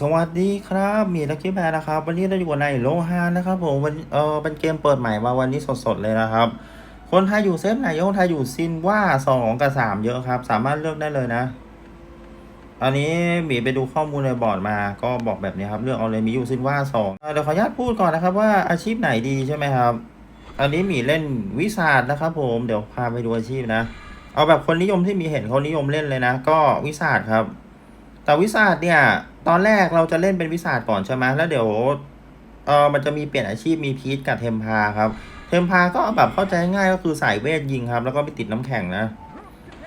สวัสดีครับ มีลักกี้แบร์นะครับ วันนี้เราอยู่ในโลฮานนะครับผมวันเออเป็นเกมเปิดใหม่มาวันนี้สดๆเลยนะครับ คนไทยอยู่เซฟไหนคนไทยอยู่ซินว่าสองกับสามเยอะครับ สามารถเลือกได้เลยนะ อันนี้หมีไปดูข้อมูลในบอร์ดมาก็บอกแบบนี้ครับ เลือกเอาเลยมีอยู่ซินว่าสองเดี๋ยวขออนุญาตพูดก่อนนะครับว่าอาชีพไหนดีใช่ไหมครับ อันนี้หมีเล่นวิสาดนะครับ ผมเดี๋ยวพาไปดูอาชีพนะ เอาแบบคนนิยมที่มีเห็นเขานิยมเล่นเลยนะ ก็วิสาดครับ แต่วิสาดเนี่ย ตอนแรกเราจะเล่นเป็นวิสาดก่อนใช่ไหมแล้วเดี๋ยวเออมันจะมีเปลี่ยนอาชีพมีพีทกับเทมพาครับ เทมพาก็แบบเข้าใจง่ายก็คือสายเวทยิงครับ แล้วก็ไปติดน้ำแข็งนะ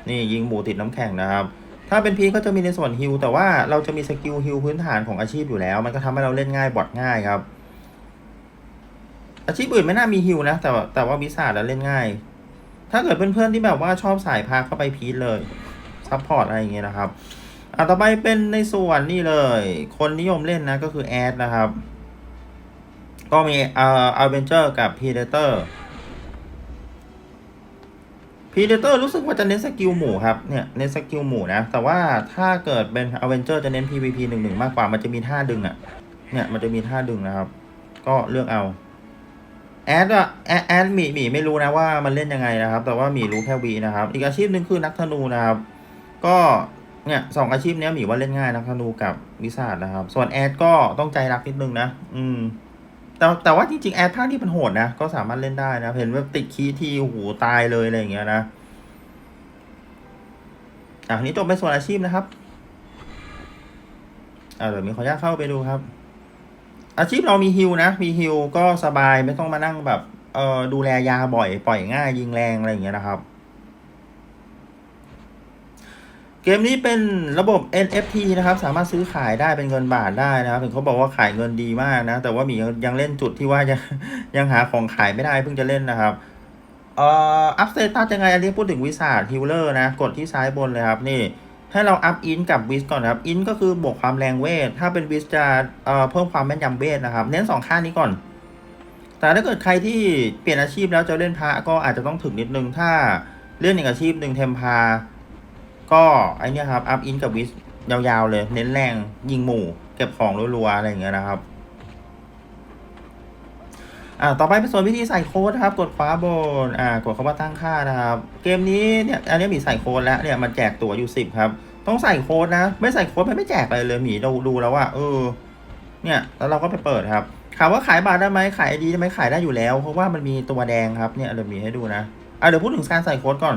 นี่ยิงหมูติดน้ำแข็งนะครับ ถ้าเป็นพีทก็จะมีในส่วนฮิลแต่ว่าเราจะมีสกิลฮิลพื้นฐานของอาชีพอยู่แล้ว มันก็ทำให้เราเล่นง่ายบอดง่ายครับ อาชีพอื่นไม่น่ามีฮิลนะ แต่แต่ว่าวิสาดเล่นง่าย ถ้าเกิดเพื่อนๆที่แบบว่าชอบสายพาเข้าไปพีทเลยซัพพอร์ตอะไรอย่างเงี้ยนะครับ อะต่อไปเป็นในส่วนนี่เลย คนนิยมเล่นนะก็คือแอดนะครับ ก็มีเอ่ออเวนเจอร์กับพีเดเตอร์พีเดเตอร์รู้สึกว่าจะเน้นสกิลหมู่ครับเนี่ยเน้นสกิลหมู่นะ แต่ว่าถ้าเกิดเป็นอเวนเจอร์จะเน้น PVP หนึ่งหนึ่งมากกว่ามันจะมีท่าดึงอะ เนี่ยมันจะมีท่าดึงนะครับ ก็เลือกเอาแอดอะแอดแอดหมีหมีไม่รู้นะว่ามันเล่นยังไงนะครับ แต่ว่าหมีรู้แค่วีนะครับ อีกอาชีพหนึ่งคือนักธนูนะครับ ก็ เนี่ยสองอาชีพเนี้ยหมีว่าเล่นง่ายนะธนูกับวิสาดนะครับ ส่วนแอดก็ต้องใจรักนิดนึงนะ อืม แต่แต่ว่าจริงๆแอดภาคที่มันโหดนะ ก็สามารถเล่นได้นะ เห็นว่าติดคีทีโอ้โหตายเลยอะไรอย่างเงี้ยนะอะนี้จบไปส่วนอาชีพนะครับอ่าเดี๋ยวมีขออนุญาตเข้าไปดูครับ อาชีพเรามีฮิลนะ มีฮิลก็สบายไม่ต้องมานั่งแบบเอ่อดูแลยาบ่อยปล่อยง่ายยิงแรงอะไรอย่างเงี้ยนะครับ เกมนี้เป็นระบบ NFT นะครับ สามารถซื้อขายได้เป็นเงินบาทได้นะครับเห็นเขาบอกว่าขายเงินดีมากนะ แต่ว่ามียังเล่นจุดที่ว่ายังยังหาของขายไม่ได้เพิ่งจะเล่นนะครับเอ่ออัพสเตตัสยังไงอันนี้พูดถึงวิสาดฮิลเลอร์นะ กดที่ซ้ายบนเลยครับนี่ ให้เราอัพอินกับวิสก่อนนะครับอินก็คือบวกความแรงเวท ถ้าเป็นวิสจะเอ่อเพิ่มความแม่นยำเวทนะครับ เน้นสองค่านี้ก่อน แต่ถ้าเกิดใครที่เปลี่ยนอาชีพแล้วจะเล่นพระก็อาจจะต้องถึงนิดนึงถ้าเล่นอีกอาชีพหนึ่งเทมพา ก็ไอเนี้ยครับ อัพอินกับวิสยาวๆเลย เน้นแรงยิงหมู่ เก็บของรัวๆอะไรอย่างเงี้ยนะครับ อ่าต่อไปเป็นส่วนวิธีใส่โค้ดครับ กดขวาบนอ่ากดเข้ามาตั้งค่านะครับ เกมนี้เนี่ยอันนี้มีใส่โค้ดแล้วเนี่ยมันแจกตั๋วอยู่สิบครับ ต้องใส่โค้ดนะ ไม่ใส่โค้ดมันไม่แจกอะไรเลยหมีดูดูแล้วว่าเออ เนี่ยแล้วเราก็ไปเปิดครับถามว่าขายบาทได้ไหมขายไอดีได้ไหมขายได้อยู่แล้ว เพราะว่ามันมีตัวแดงครับเนี่ยเดี๋ยวมีให้ดูนะอะเดี๋ยวพูดถึงการใส่โค้ดก่อน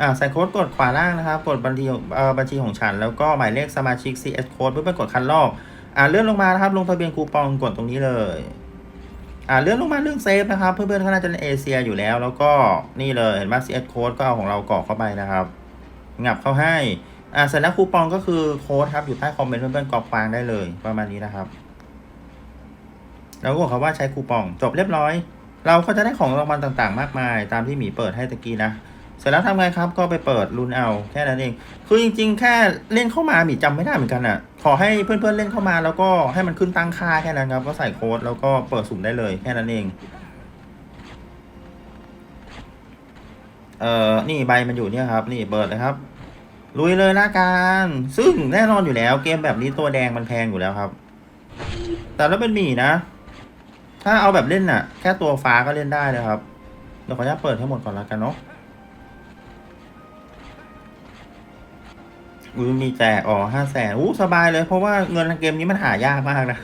อ่าใส่โค้ดกดขวาล่างนะครับ กดบัญชีเอ่อบัญชีของฉัน แล้วก็หมายเลขสมาชิก CS code เพื่อไปกดคันลอกอ่าเลื่อนลงมานะครับ ลงทะเบียนคูปองกดตรงนี้เลยอ่าเลื่อนลงมาเรื่องเซฟนะครับ เพื่อนๆเขาน่าจะเล่นเอเชียอยู่แล้ว แล้วก็นี่เลยเห็นไหม CS code ก็เอาของเรากรอกเข้าไปนะครับงับเข้าให้อ่าเสร็จแล้วคูปองก็คือโค้ดครับอยู่ใต้คอมเมนต์เพื่อนๆกรอกฟังได้เลยประมาณนี้นะครับ แล้วก็บอกเขาว่าใช้คูปองจบเรียบร้อย เราก็จะได้ของรางวัลต่างๆ มากมาย ตามที่หมีเปิดให้ตะกี้นะ เสร็จแล้วทำไงครับ ก็ไปเปิดรุนเอาแค่นั้นเอง คือจริง ๆ แค่เล่นเข้ามาหมีจำไม่ได้เหมือนกันอะ ขอให้เพื่อนๆเล่นเข้ามาแล้วก็ให้มันขึ้นตั้งค่าแค่นั้นครับ ก็ใส่โค้ดแล้วก็เปิดสุ่มได้เลยแค่นั้นเอง เอ่อ นี่ใบมันอยู่เนี่ยครับ นี่เปิดเลยครับ ลุยเลยละกันซึ่งแน่นอนอยู่แล้ว เกมแบบนี้ตัวแดงมันแพงอยู่แล้วครับ แต่ถ้าเป็นหมีนะ ถ้าเอาแบบเล่นน่ะ แค่ตัวฟ้าก็เล่นได้เลยครับ เดี๋ยวขออนุญาตเปิดให้งหมดก่อนละกันเนาะ อุ้ยมีแจกอ๋อห้าแสนอู้สบายเลย เพราะว่าเงินเกมนี้มันหายากมากนะ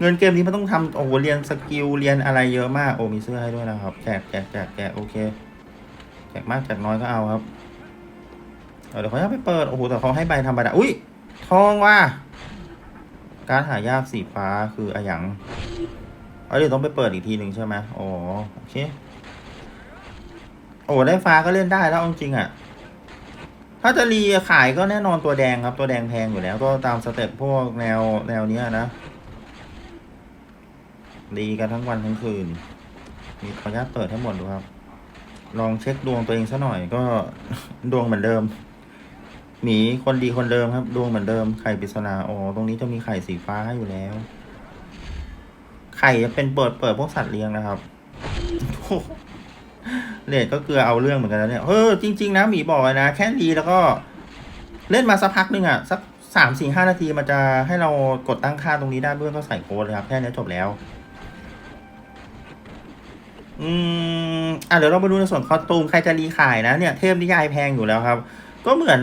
เงินเกมนี้มันต้องทำโอ้เรียนสกิลเรียนอะไรเยอะมาก โอ้มีเสื้อให้ด้วยนะครับแจกแจกแจกแจกโอเคแจกมากแจกน้อยก็เอาครับเเดี๋ยวเขาจะไปเปิด โอ้โหแต่เขาให้ใบธรรมดาอุ้ยทองว่ะการหายากสีฟ้าคืออะหยังเเดี๋ยวต้องไปเปิดอีกทีหนึ่งใช่ไหมอ๋อโอเคโอ้ได้ฟ้าก็เล่นได้แล้วจริงอะ ถ้าจะรีขายก็แน่นอนตัวแดงครับตัวแดงแพงอยู่แล้วก็ตามสเต็ปพวกแนวแนวเนี้ยนะรีกันทั้งวันทั้งคืน มีขออนุญาตเปิดให้หมดดูครับ ลองเช็คดวงตัวเองซะหน่อยก็ดวงเหมือนเดิมหมีคนดีคนเดิมครับดวงเหมือนเดิมไข่ปริศนาอ๋อตรงนี้จะมีไข่สีฟ้าให้อยู่แล้ว ไข่จะเป็นเปิดเปิดพวกสัตว์เลี้ยงนะครับ เลดก็เกลือเอาเรื่องเหมือนกันนะเนี่ยเออจริง ๆ นะหมีบอกเลยนะ แค่รีแล้วก็เล่นมาสักพักหนึ่งอะสักสามสี่ห้านาทีมันจะให้เรากดตั้งค่าตรงนี้ได้เพื่อนก็ใส่โค้ดเลยครับ แค่นี้จบแล้ว อืมอะเดี๋ยวเรามาดูในส่วนคอสตูมใครจะรีขายนะเนี่ยเทพนิยายแพงอยู่แล้วครับ ก็เหมือน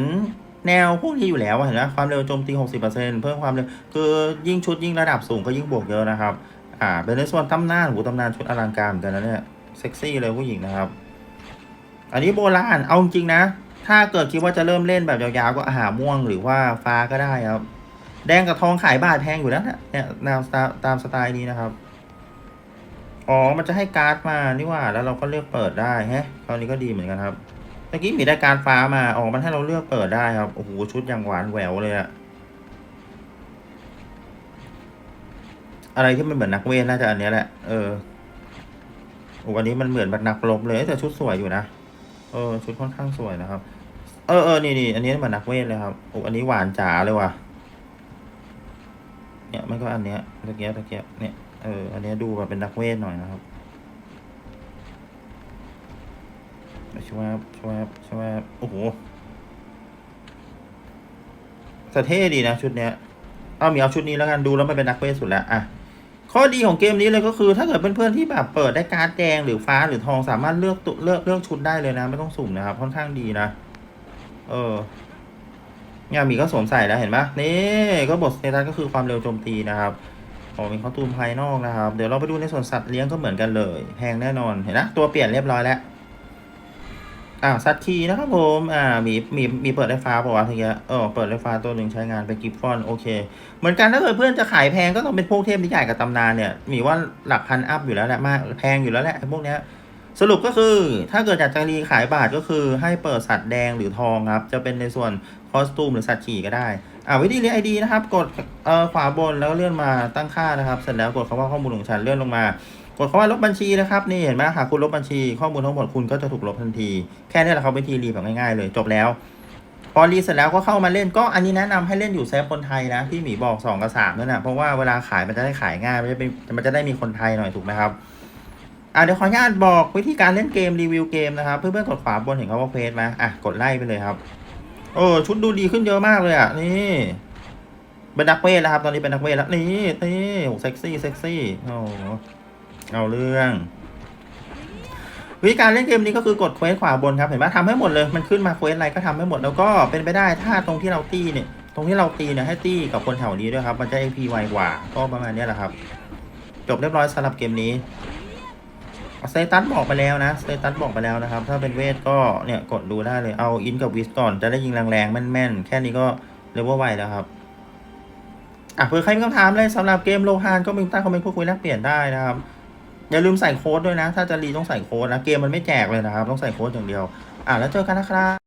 แนวพวกนี้อยู่แล้วเห็นไหมความเร็วโจมตี 60%เพิ่มความเร็วคือยิ่งชุดยิ่งระดับสูงก็ยิ่งบวกเยอะนะครับ อ่า เป็นในส่วนตำนานหูตำนานชุดอลังการเหมือนกันนะเนี่ยเซ็กซี่เลยผู้หญิงนะครับ อันนี้โบราณ เอาจริงนะ ถ้าเกิดคิดว่าจะเริ่มเล่นแบบยาวๆ ก็อาหาม่วงหรือว่าฟ้าก็ได้ครับ แดงกับทองขายบาทแพงอยู่แล้วนะเนี่ยแนวตามตามสไตล์นี้นะครับ อ๋อ มันจะให้การ์ดมา นี่ว่า แล้วเราก็เลือกเปิดได้แฮะตอนนี้ก็ดีเหมือนกันครับเมื่อกี้มีได้การ์ดฟ้ามาอ๋อมันให้เราเลือกเปิดได้ครับ โอ้โห ชุดอย่างหวานแหววเลยอะอะไรที่มันเหมือนนักเวทน่าจะอันนี้แหละ เออโอ้วันนี้มันเหมือนแบบนักรบเลยแต่ชุดสวยอยู่นะ เออ ชุดค่อนข้างสวยนะครับ เออเออนี่นี่อันนี้เหมือนนักเวทเลยครับโอ้อันนี้หวานจ๋าเลยว่ะ เนี่ยมันก็อันเนี้ยตะเกียบตะเกียบเนี่ยเอออันเนี้ยดูแบบเป็นนักเวทหน่อยนะครับช่วยช่วยช่วยโอ้โหแต่เท่ดีนะชุดเนี้ย เอามีเอาชุดนี้แล้วกันดูแล้วมันเป็นนักเวทสุดแล้วอะ ข้อดีของเกมนี้เลยก็คือ ถ้าเกิดเพื่อนๆที่แบบเปิดได้การ์ดแดงหรือฟ้าหรือทองสามารถเลือกตุเลือกเลือกชุดได้เลยนะ ไม่ต้องสุ่มนะครับ ค่อนข้างดีนะ เออเนี่ยมีก็สวมใส่แล้วเห็นไหมนี่ก็บทสเตตัสก็คือความเร็วโจมตีนะครับของมีคอตูมภายนอกนะครับ เดี๋ยวเราไปดูในส่วนสัตว์เลี้ยงก็เหมือนกันเลย แพงแน่นอนเห็นนะตัวเปลี่ยนเรียบร้อยแล้ว อ่าสัตว์คีนะครับผมอ่ามีมีมีเปิดไฟฟ้าป่าวะทีเงี้ยเออเปิดไฟฟ้าตัวหนึ่งใช้งานเป็นกิฟฟอนโอเค เหมือนกันถ้าเกิดเพื่อนจะขายแพงก็ต้องเป็นพวกเทพนิยายกับตำนานเนี่ยมีว่าหลักพันอัพอยู่แล้วแหละมากแพงอยู่แล้วแหละพวกเนี้ยสรุปก็คือถ้าเกิดอยากจะรีขายบาทก็คือให้เปิดสัตว์แดงหรือทองครับ จะเป็นในส่วนคอสตูมหรือสัตว์ขี่ก็ได้ อ่าวิธีเรียกไอดีนะครับ กดเอ่อขวาบนแล้วเลื่อนมาตั้งค่านะครับ เสร็จแล้วกดคำว่าข้อมูลของฉันเลื่อนลงมา ดคำว่าลบบัญชีนะครับนี่เห็นไหมหากคุณลบบัญชี ข้อมูลทั้งหมดคุณก็จะถูกลบทันที แค่นี้แหละครับวิธีรีแบบง่ายๆเลยจบแล้ว พอรีเสร็จแล้วก็เข้ามาเล่นก็อันนี้แนะนำให้เล่นอยู่เซฟคนไทยนะที่หมีบอกสองกับสามนั่นนะเพราะว่าเวลาขายมันจะได้ขายง่ายมันจะเป็นมันจะได้มีคนไทยหน่อยถูกไหมครับอะเดี๋ยวขออนุญาตบอกวิธีการเล่นเกมรีวิวเกมนะครับเพื่อนๆกดขวาบนเห็นเขาว่าเพจไหมอะกดไล่ไปเลยครับโอ้ชุดดูดีขึ้นเยอะมากเลยอะนี่เป็นนักเวทแล้วครับ ตอนนี้เป็นนักเวทแล้วนี่นี่โอ้เซ็กซี่เซ็กซี่โอ้ เอาเรื่อง วิธีการเล่นเกมนี้ก็คือกดเควสขวาบนครับเห็นไหมทำให้หมดเลยมันขึ้นมาเควสอะไรก็ทำให้หมดแล้วก็เป็นไปได้ถ้าตรงที่เราตีเนี่ยตรงที่เราตีเนี่ยให้ตีกับคนแถวนี้ด้วยครับ มันจะ AP ไวกว่าก็ประมาณนี้แหละครับ จบเรียบร้อยสำหรับเกมนี้สเตตัสบอกไปแล้วนะสเตตัสบอกไปแล้วนะครับ ถ้าเป็นเวทก็เนี่ยกดดูได้เลยเอาอินกับวิสก่อนจะได้ยิงแรงๆ แม่นๆ แค่นี้ก็เลเวลไวแล้วครับ อะเผื่อใครมีคำถามเลยสำหรับเกมโลฮานก็มีใต้คอมเมนต์พูดคุยแลกเปลี่ยนได้นะครับ อย่าลืมใส่โค้ดด้วยนะ ถ้าจะรีต้องใส่โค้ดนะ เกมมันไม่แจกเลยนะครับ ต้องใส่โค้ดอย่างเดียว อะแล้วเจอกันนะครับ